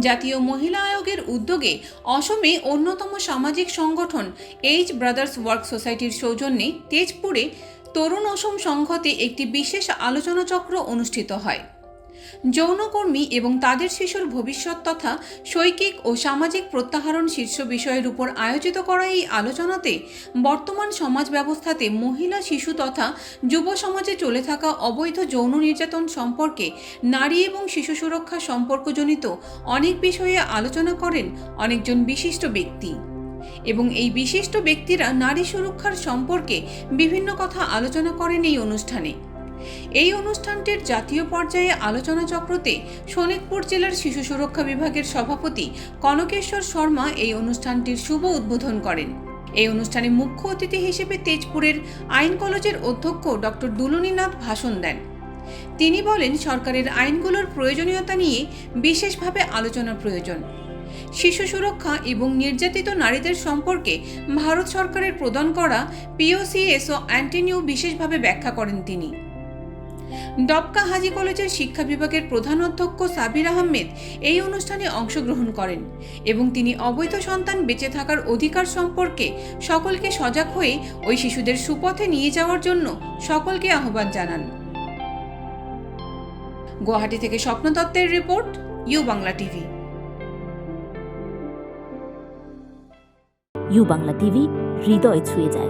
জাতীয় মহিলা আয়োগের উদ্যোগে অসমে অন্যতম সামাজিক সংগঠন এইচ ব্রাদার্স ওয়ার্ক সোসাইটির সৌজন্যে তেজপুরে তরুণ অসম সংঘতে একটি বিশেষ আলোচনাচক্র অনুষ্ঠিত হয়। যৌনকর্মী এবং তাদের শিশুর ভবিষ্যৎ তথা শৈক্ষিক ও সামাজিক প্রত্যাহরণ শীর্ষ বিষয়ের উপর আয়োজিত করা এই আলোচনাতে বর্তমান সমাজ ব্যবস্থাতে মহিলা, শিশু তথা যুব সমাজে চলে থাকা অবৈধ যৌন নির্যাতন সম্পর্কে নারী এবং শিশু সুরক্ষা সম্পর্কজনিত অনেক বিষয়ে আলোচনা করেন অনেকজন বিশিষ্ট ব্যক্তি। এবং এই বিশিষ্ট ব্যক্তিরা নারী সুরক্ষার সম্পর্কে বিভিন্ন কথা আলোচনা করেন এই অনুষ্ঠানে। এই অনুষ্ঠানটির জাতীয় পর্যায়ে আলোচনা চক্রতে শোনিতপুর জেলার শিশু সুরক্ষা বিভাগের সভাপতি কনকেশ্বর শর্মা এই অনুষ্ঠানটির শুভ উদ্বোধন করেন। এই অনুষ্ঠানে মুখ্য অতিথি হিসেবে তেজপুরের আইন কলেজের অধ্যক্ষ ডক্টর দুলনীনাথ ভাষণ দেন। তিনি বলেন, সরকারের আইনগুলোর প্রয়োজনীয়তা নিয়ে বিশেষভাবে আলোচনা প্রয়োজন। শিশু সুরক্ষা এবং নির্যাতিত নারীদের সম্পর্কে ভারত সরকারের প্রদান করা পিওসিএস ও অ্যান্টিনিউ বিশেষভাবে ব্যাখ্যা করেন তিনি। ডবকা হাজি কলেজের শিক্ষা বিভাগের প্রধান অধ্যক্ষ সাবির আহমেদ এই অনুষ্ঠানে অংশগ্রহণ করেন এবং তিনি অবৈধ সন্তান বেঁচে থাকার অধিকার সম্পর্কে সকলকে সজাগ হয়ে ওই শিশুদের সুপথে নিয়ে যাওয়ার জন্য সকলকে আহ্বান জানান। গুয়াহাটি থেকে স্বপ্ন দত্তের report, U Bangla TV. U Bangla TV, হৃদয় ছুঁয়ে যায়।